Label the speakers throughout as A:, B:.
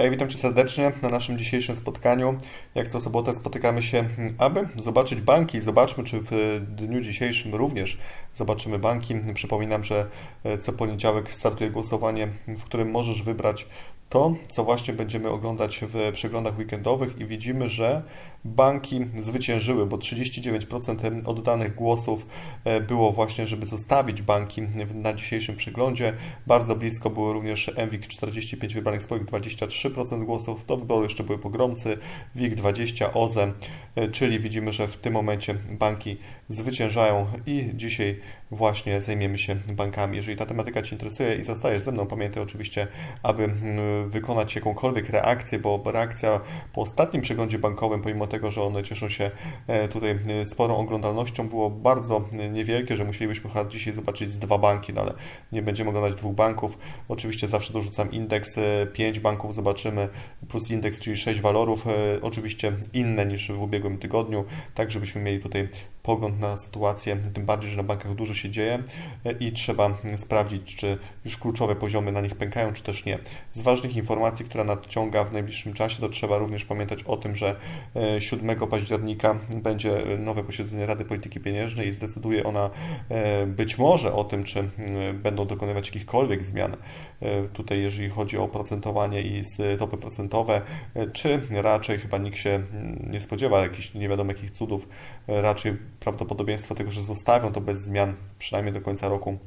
A: Hej, witam Cię serdecznie na naszym dzisiejszym spotkaniu. Jak co sobotę spotykamy się, aby zobaczyć banki. Zobaczmy, czy w dniu dzisiejszym również zobaczymy banki. Przypominam, że co poniedziałek startuje głosowanie, w którym możesz wybrać to, co właśnie będziemy oglądać w przeglądach weekendowych i widzimy, że banki zwyciężyły, bo 39% oddanych głosów e, było właśnie, żeby zostawić banki na dzisiejszym przeglądzie. Bardzo blisko było również MWIG 45 wybranych spółek, 23% głosów. Do wyboru jeszcze były pogromcy, WIG 20, OZE, czyli widzimy, że w tym momencie banki zwyciężają i dzisiaj właśnie zajmiemy się bankami. Jeżeli ta tematyka Cię interesuje i zostajesz ze mną, pamiętaj oczywiście, aby wykonać jakąkolwiek reakcję, bo reakcja po ostatnim przeglądzie bankowym, pomimo tego, że one cieszą się e, tutaj e, sporą oglądalnością, było bardzo niewielkie, że musielibyśmy chyba dzisiaj zobaczyć dwa banki, no ale nie będziemy oglądać dwóch banków. Oczywiście zawsze dorzucam indeks, e, pięć banków zobaczymy, plus indeks, czyli sześć walorów, oczywiście inne niż w ubiegłym tygodniu, tak żebyśmy mieli tutaj pogląd na sytuację, tym bardziej, że na bankach dużo się dzieje i trzeba sprawdzić, czy już kluczowe poziomy na nich pękają, czy też nie. Z ważnych informacji, która nadciąga w najbliższym czasie, to trzeba również pamiętać o tym, że 7 e, października będzie nowe posiedzenie Rady Polityki Pieniężnej i zdecyduje ona e, być może o tym, czy będą dokonywać jakichkolwiek zmian e, tutaj, jeżeli chodzi o procentowanie i stopy procentowe, czy raczej chyba nikt się nie spodziewa jakichś nie wiadomo jakich cudów, raczej prawdopodobieństwo tego, że zostawią to bez zmian przynajmniej do końca roku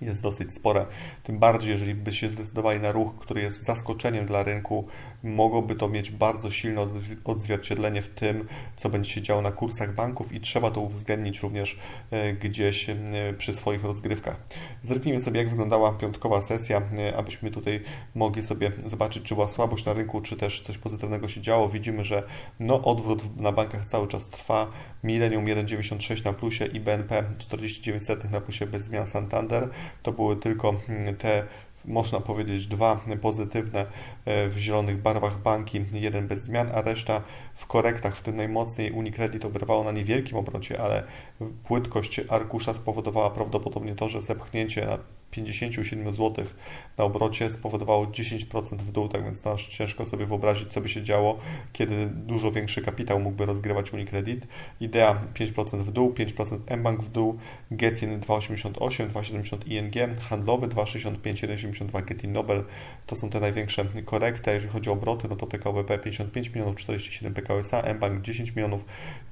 A: jest dosyć spore. Tym bardziej, jeżeli by się zdecydowali na ruch, który jest zaskoczeniem dla rynku, mogłoby to mieć bardzo silne odzwierciedlenie w tym, co będzie się działo na kursach banków i trzeba to uwzględnić również e, gdzieś e, przy swoich rozgrywkach. Zerknijmy sobie, jak wyglądała piątkowa sesja, e, abyśmy tutaj mogli sobie zobaczyć, czy była słabość na rynku, czy też coś pozytywnego się działo. Widzimy, że no, odwrót na bankach cały czas trwa. Millennium 1,96 na plusie i BNP 49 na plusie bez zmian Santander. To były tylko mm, te można powiedzieć, dwa pozytywne e, w zielonych barwach banki, jeden bez zmian, a reszta w korektach, w tym najmocniej Unicredit oberwało na niewielkim obrocie, ale płytkość arkusza spowodowała prawdopodobnie to, że zepchnięcie 57 zł na obrocie spowodowało 10% w dół, tak więc nasz ciężko sobie wyobrazić, co by się działo, kiedy dużo większy kapitał mógłby rozgrywać Unicredit. Idea 5% w dół, 5% mBank w dół, Getin 2,88, 2,70 ING, handlowy 2,65, 1,72 Getin Nobel. To są te największe korekty. Jeżeli chodzi o obroty, no to PKO BP 55 milionów, 47 PKO SA, mBank 10 milionów,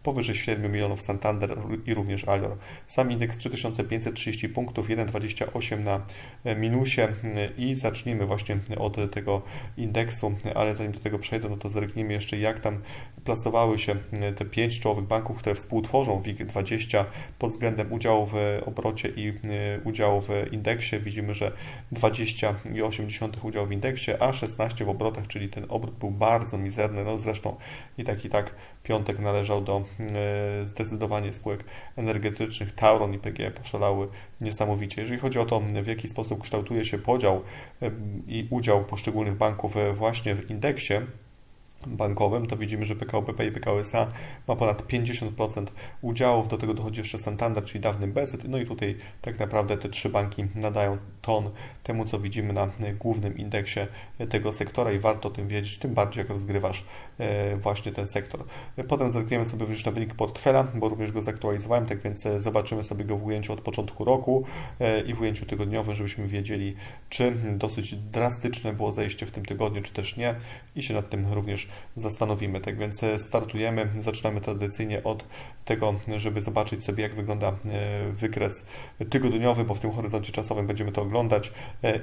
A: powyżej 7 milionów Santander i również Alior. Sam indeks 3530 punktów, 1,28 na minusie i zacznijmy właśnie od tego indeksu, ale zanim do tego przejdę, no to zerknijmy jeszcze jak tam plasowały się te pięć czołowych banków, które współtworzą WIG20 pod względem udziału w obrocie i udziału w indeksie. Widzimy, że 20,8 udział w indeksie, a 16 w obrotach, czyli ten obrót był bardzo mizerny. No zresztą i tak i tak piątek należał do e, zdecydowanie spółek energetycznych. Tauron i PGE poszalały niesamowicie. Jeżeli chodzi o to, w jaki sposób kształtuje się podział e, i udział poszczególnych banków właśnie w indeksie, bankowym, to widzimy, że PKO i PKO SA ma ponad 50% udziałów, do tego dochodzi jeszcze Santander, czyli dawny BZ, no i tutaj tak naprawdę te trzy banki nadają ton temu, co widzimy na głównym indeksie tego sektora i warto o tym wiedzieć, tym bardziej jak rozgrywasz e, właśnie ten sektor. Potem zerkniemy sobie również na wynik portfela, bo również go zaktualizowałem, tak więc e, zobaczymy sobie go w ujęciu od początku roku e, i w ujęciu tygodniowym, żebyśmy wiedzieli, czy dosyć drastyczne było zejście w tym tygodniu, czy też nie i się nad tym również zastanowimy. Tak więc startujemy, zaczynamy tradycyjnie od tego, żeby zobaczyć sobie, jak wygląda wykres tygodniowy, bo w tym horyzoncie czasowym będziemy to oglądać,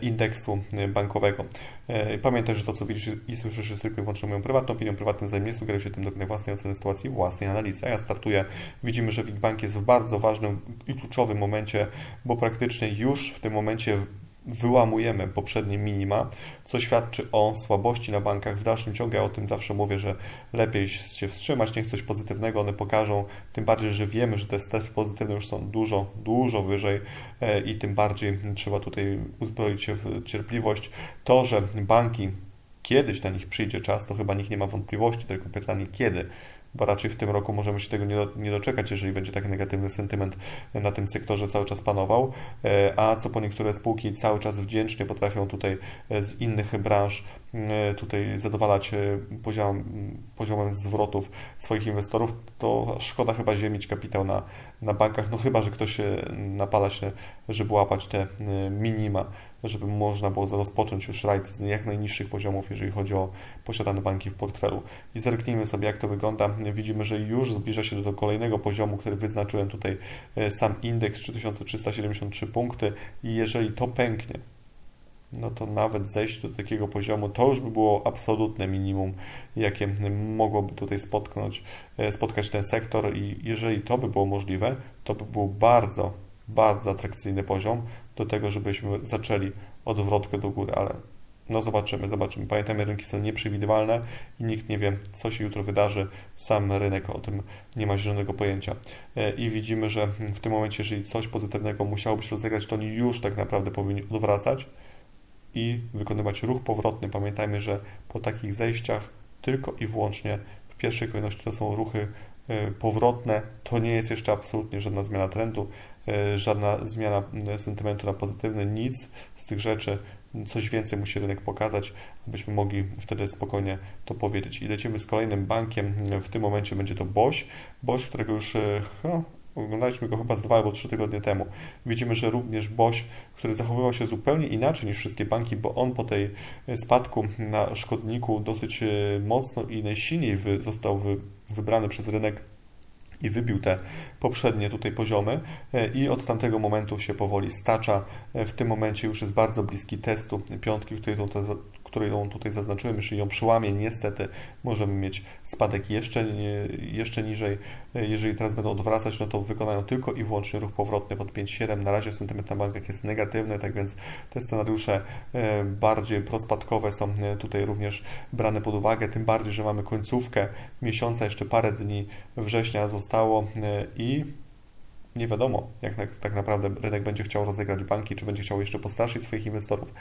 A: indeksu bankowego. Pamiętaj, że to, co widzisz i słyszysz, jest tylko i wyłącznie moją prywatną opinią, prywatnym zdaniem. Nie się tym dokonać własnej oceny sytuacji, własnej analizy. A ja startuję. Widzimy, że Bank jest w bardzo ważnym i kluczowym momencie, bo praktycznie już w tym momencie wyłamujemy poprzednie minima, co świadczy o słabości na bankach. W dalszym ciągu ja o tym zawsze mówię, że lepiej się wstrzymać, niech coś pozytywnego one pokażą, tym bardziej, że wiemy, że te strefy pozytywne już są dużo, dużo wyżej e, i tym bardziej trzeba tutaj uzbroić się w cierpliwość. To, że banki kiedyś na nich przyjdzie czas, to chyba nikt nie ma wątpliwości, tylko pytanie kiedy. Bo raczej w tym roku możemy się tego nie, do, nie doczekać, jeżeli będzie taki negatywny sentyment na tym sektorze cały czas panował, a co po niektóre spółki cały czas wdzięcznie potrafią tutaj z innych branż tutaj zadowalać poziom, poziomem zwrotów swoich inwestorów, to szkoda chyba ziemić kapitał na, na bankach, no chyba, że ktoś napala się, żeby łapać te minima żeby można było rozpocząć już rajd z jak najniższych poziomów, jeżeli chodzi o posiadane banki w portfelu. I zerknijmy sobie, jak to wygląda. Widzimy, że już zbliża się do kolejnego poziomu, który wyznaczyłem tutaj e, sam indeks 3373 punkty i jeżeli to pęknie, no to nawet zejść do takiego poziomu, to już by było absolutne minimum, jakie mogłoby tutaj spotknąć, e, spotkać ten sektor i jeżeli to by było możliwe, to by był bardzo, bardzo atrakcyjny poziom, do tego, żebyśmy zaczęli odwrotkę do góry, ale no zobaczymy, zobaczymy. Pamiętajmy, rynki są nieprzewidywalne i nikt nie wie, co się jutro wydarzy. Sam rynek o tym nie ma zielonego pojęcia. E, I widzimy, że w tym momencie, jeżeli coś pozytywnego musiałoby się rozegrać, to oni już tak naprawdę powinni odwracać i wykonywać ruch powrotny. Pamiętajmy, że po takich zejściach tylko i wyłącznie w pierwszej kolejności to są ruchy e, powrotne. To nie jest jeszcze absolutnie żadna zmiana trendu. E, żadna zmiana sentymentu na pozytywny, nic z tych rzeczy, coś więcej musi rynek pokazać, abyśmy mogli wtedy spokojnie to powiedzieć. I lecimy z kolejnym bankiem, w tym momencie będzie to BOŚ, BOŚ, którego już no, oglądaliśmy go chyba z dwa albo trzy tygodnie temu. Widzimy, że również BOŚ, który zachowywał się zupełnie inaczej niż wszystkie banki, bo on po tej spadku na szkodniku dosyć mocno i najsilniej został wybrany przez rynek i wybił te poprzednie tutaj poziomy e, i od tamtego momentu się powoli stacza. E, w tym momencie już jest bardzo bliski testu piątki, której to którą tutaj zaznaczyłem, jeśli ją przełamie, niestety możemy mieć spadek jeszcze, jeszcze niżej. Jeżeli teraz będą odwracać, no to wykonają tylko i wyłącznie ruch powrotny pod 5,7. Na razie sentyment na bankach jest negatywny, tak więc te scenariusze e, bardziej prospadkowe są e, tutaj również brane pod uwagę, tym bardziej, że mamy końcówkę miesiąca, jeszcze parę dni września zostało e, i nie wiadomo, jak tak naprawdę rynek będzie chciał rozegrać banki, czy będzie chciał jeszcze postraszyć swoich inwestorów,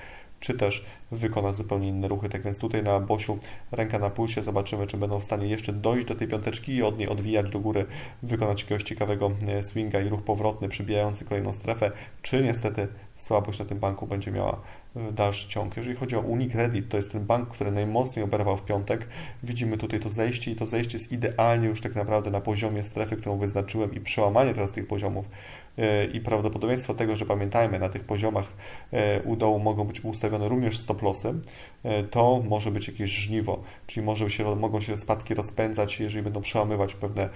A: czy też wykonać zupełnie inne ruchy. Tak więc tutaj na Bosiu ręka na pulsie, zobaczymy, czy będą w stanie jeszcze dojść do tej piąteczki i od niej odwijać do góry, wykonać jakiegoś ciekawego e, swinga i ruch powrotny, przybijający kolejną strefę, czy niestety słabość na tym banku będzie miała dalszy ciąg. Jeżeli chodzi o Unicredit, to jest ten bank, który najmocniej oberwał w piątek. Widzimy tutaj to zejście i to zejście jest idealnie już tak naprawdę na poziomie strefy, którą wyznaczyłem i przełamanie teraz tych poziomów E, i prawdopodobieństwo tego, że pamiętajmy, na tych poziomach e, u dołu mogą być ustawione również stop lossy, e, to może być jakieś żniwo, czyli może się, mogą się spadki rozpędzać, jeżeli będą przełamywać pewne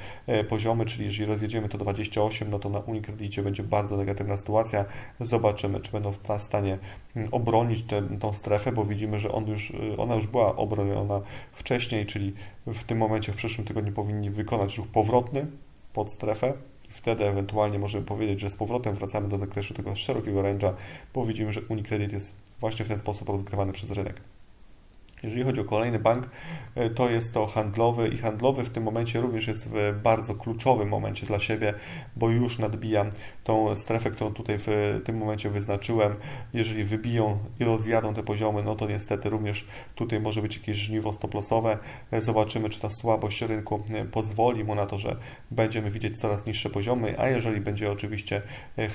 A: poziomy, czyli jeżeli rozjedziemy to 28, no to na Unicredicie będzie bardzo negatywna sytuacja. Zobaczymy, czy będą w stanie mm, obronić tę strefę, bo widzimy, że on już, ona już była obroniona wcześniej, czyli w tym momencie, w przyszłym tygodniu powinni wykonać ruch powrotny pod strefę, wtedy ewentualnie możemy powiedzieć, że z powrotem wracamy do zakresu tego szerokiego range'a, bo widzimy, że Unicredit jest właśnie w ten sposób rozgrywany przez rynek. Jeżeli chodzi o kolejny bank, e, to jest to handlowy i handlowy w tym momencie również jest w bardzo kluczowym momencie dla siebie, bo już nadbija tą strefę, którą tutaj w tym momencie wyznaczyłem. Jeżeli wybiją i rozjadą te poziomy, no to niestety również tutaj może być jakieś żniwo stoplosowe. E, zobaczymy, czy ta słabość rynku e, pozwoli mu na to, że będziemy widzieć coraz niższe poziomy, a jeżeli będzie oczywiście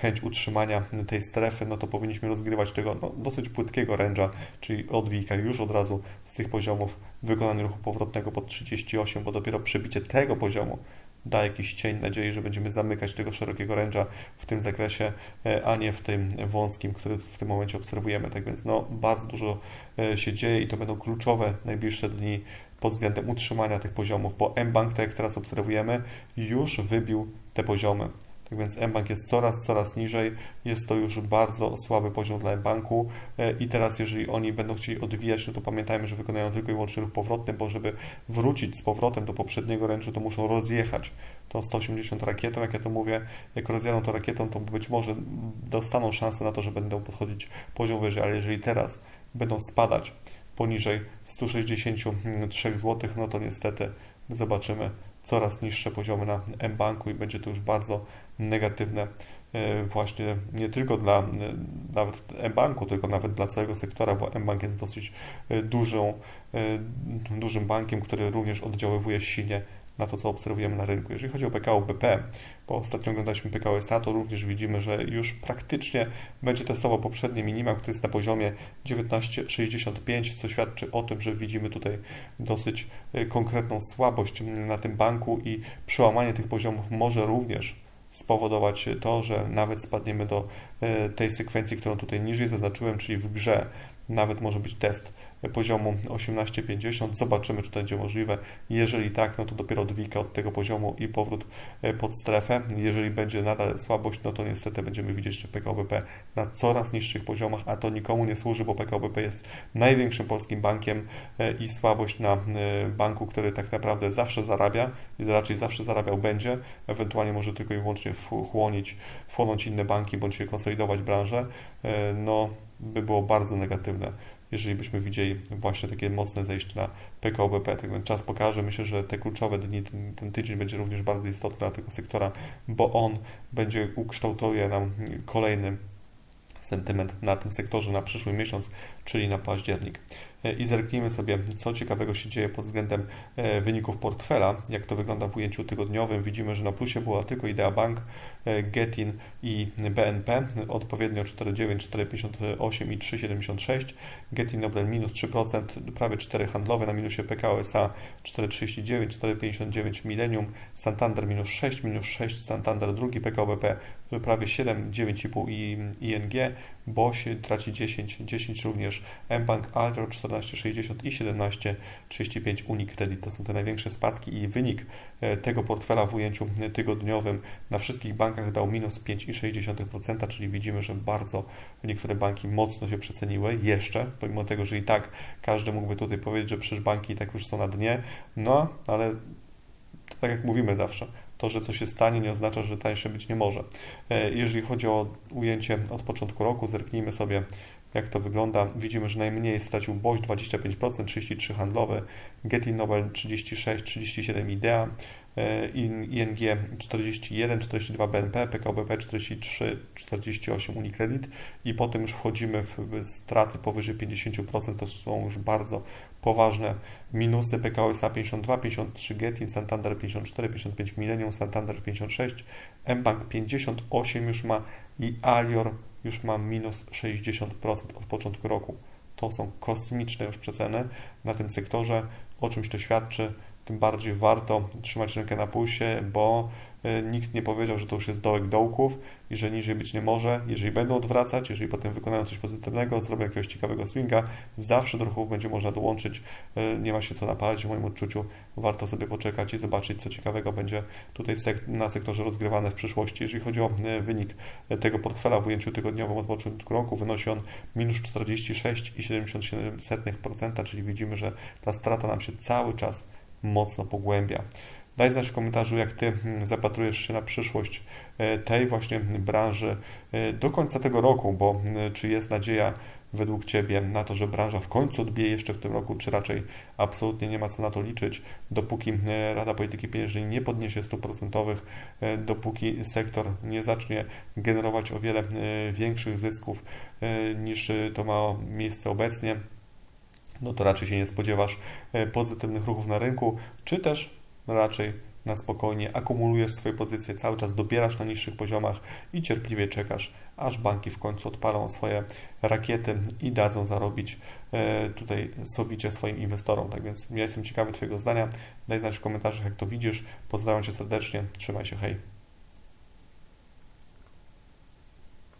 A: chęć utrzymania tej strefy, no to powinniśmy rozgrywać tego no, dosyć płytkiego ręża, czyli odwijka już od razu z tych poziomów wykonania ruchu powrotnego pod 38, bo dopiero przebicie tego poziomu da jakiś cień nadziei, że będziemy zamykać tego szerokiego ręcza w tym zakresie, e, a nie w tym wąskim, który w tym momencie obserwujemy. Tak więc no, bardzo dużo e, się dzieje i to będą kluczowe najbliższe dni pod względem utrzymania tych poziomów, bo mBank, tak jak teraz obserwujemy, już wybił te poziomy. Tak więc mBank jest coraz, coraz niżej. Jest to już bardzo słaby poziom dla mBanku. E, i teraz jeżeli oni będą chcieli odwijać, no to pamiętajmy, że wykonają tylko i wyłącznie ruch powrotny, bo żeby wrócić z powrotem do poprzedniego ręczu, to muszą rozjechać tą 180 rakietą, jak ja to mówię, jak rozjadą to rakietą, to być może dostaną szansę na to, że będą podchodzić poziom wyżej, ale jeżeli teraz będą spadać poniżej 163 zł, no to niestety zobaczymy coraz niższe poziomy na mBanku i będzie to już bardzo negatywne e, właśnie nie tylko dla e, nawet mBanku, tylko nawet dla całego sektora, bo mBank jest dosyć e, dużą, dużym bankiem, który również oddziaływuje silnie na to, co obserwujemy na rynku. Jeżeli chodzi o PKO BP, bo ostatnio oglądaliśmy PKO SA, to również widzimy, że już praktycznie będzie testował poprzednie minimum, który jest na poziomie 19,65, co świadczy o tym, że widzimy tutaj dosyć y, konkretną słabość na tym banku i przełamanie tych poziomów może również spowodować to, że nawet spadniemy do y, tej sekwencji, którą tutaj niżej zaznaczyłem, czyli w grze nawet może być test poziomu 18,50. Zobaczymy, czy to będzie możliwe. Jeżeli tak, no to dopiero dwójka od tego poziomu i powrót e, pod strefę. Jeżeli będzie nadal słabość, no to niestety będziemy widzieć, PKOBP na coraz niższych poziomach, a to nikomu nie służy, bo PKOBP jest największym polskim bankiem e, i słabość na e, banku, który tak naprawdę zawsze zarabia i raczej zawsze zarabiał będzie, ewentualnie może tylko i wyłącznie wchłonić, wchłonąć inne banki bądź konsolidować branżę, no by było bardzo negatywne jeżeli byśmy widzieli właśnie takie mocne zejście na PKO BP. Tak więc czas pokaże. Myślę, że te kluczowe dni, ten, ten tydzień będzie również bardzo istotny dla tego sektora, bo on będzie ukształtuje nam kolejny sentyment na tym sektorze na przyszły miesiąc, czyli na październik. E, I zerknijmy sobie, co ciekawego się dzieje pod względem e, wyników portfela, jak to wygląda w ujęciu tygodniowym. Widzimy, że na plusie była tylko Idea Bank, e, Getin i BNP, odpowiednio 4,9, 4,58 i 3,76. Getin Nobel minus 3%, prawie 4 handlowe, na minusie PKO SA 4,39, 4,59 Millennium, Santander minus 6, minus 6 Santander drugi, PKO BP prawie 7, 9,5 i ING, BOŚ traci 10, 10 również mBank, Altor 14,60 i 17,35 Unicredit. To są te największe spadki i wynik e, tego portfela w ujęciu tygodniowym na wszystkich bankach dał minus 5,6%, czyli widzimy, że bardzo niektóre banki mocno się przeceniły. Jeszcze, pomimo tego, że i tak każdy mógłby tutaj powiedzieć, że przecież banki i tak już są na dnie, no ale tak jak mówimy zawsze, to, że coś się stanie, nie oznacza, że tańsze być nie może. E, jeżeli chodzi o ujęcie od początku roku, zerknijmy sobie, jak to wygląda. Widzimy, że najmniej stracił BOŚ 25%, 33 handlowe, Getty Nobel 36, 37 Idea, ING 41, 42 BNP, PKBP 43, 48 Unicredit. I potem już wchodzimy w straty powyżej 50%, to są już bardzo poważne minusy. PKO SA 52, 53 Getin, Santander 54, 55 Millennium, Santander 56, mBank 58 już ma i Alior już ma minus 60% od początku roku. To są kosmiczne już przeceny na tym sektorze, o czymś to świadczy tym bardziej warto trzymać rękę na pulsie, bo e, nikt nie powiedział, że to już jest dołek dołków i że niżej być nie może. Jeżeli będą odwracać, jeżeli potem wykonają coś pozytywnego, zrobią jakiegoś ciekawego swinga, zawsze do ruchów będzie można dołączyć. E, nie ma się co napalać w moim odczuciu. Warto sobie poczekać i zobaczyć, co ciekawego będzie tutaj na sektorze rozgrywane w przyszłości. Jeżeli chodzi o e, wynik tego portfela w ujęciu tygodniowym od początku roku, wynosi on minus 46,77%, czyli widzimy, że ta strata nam się cały czas mocno pogłębia. Daj znać w komentarzu, jak Ty hmm, zapatrujesz się na przyszłość e, tej właśnie branży e, do końca tego roku, bo hmm, czy jest nadzieja według Ciebie na to, że branża w końcu odbije jeszcze w tym roku, czy raczej absolutnie nie ma co na to liczyć, dopóki e, Rada Polityki Pieniężnej nie podniesie stóp procentowych, dopóki sektor nie zacznie generować o wiele większych zysków niż to ma miejsce obecnie no to raczej się nie spodziewasz e, pozytywnych ruchów na rynku, czy też raczej na spokojnie akumulujesz swoje pozycje, cały czas dobierasz na niższych poziomach i cierpliwie czekasz, aż banki w końcu odpalą swoje rakiety i dadzą zarobić e, tutaj sowicie swoim inwestorom. Tak więc ja jestem ciekawy Twojego zdania. Daj znać w komentarzach, jak to widzisz. Pozdrawiam Cię serdecznie. Trzymaj się, hej.